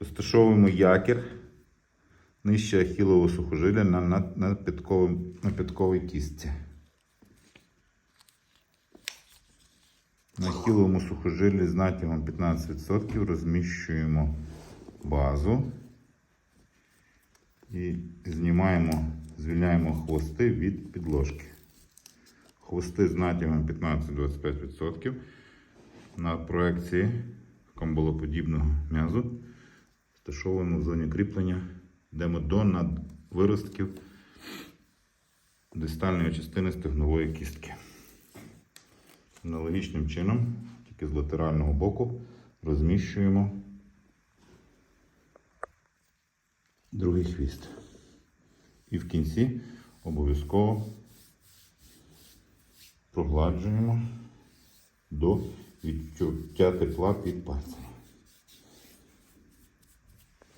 Розташовуємо якір нижче ахілового сухожилля на, на, на, підковим, на підковій кістці. На ахіловому сухожилі з натягом 15% розміщуємо базу і знімаємо, звільняємо хвости від підложки. Хвости з натягом 15-25% на проекції камбалоподібного м'язу розташовуємо в зоні кріплення, йдемо до надвиростків дистальної частини стегнової кістки. Аналогічним чином, тільки з латерального боку, розміщуємо другий хвіст. І в кінці обов'язково прогладжуємо до відчуття тепла під пальцем.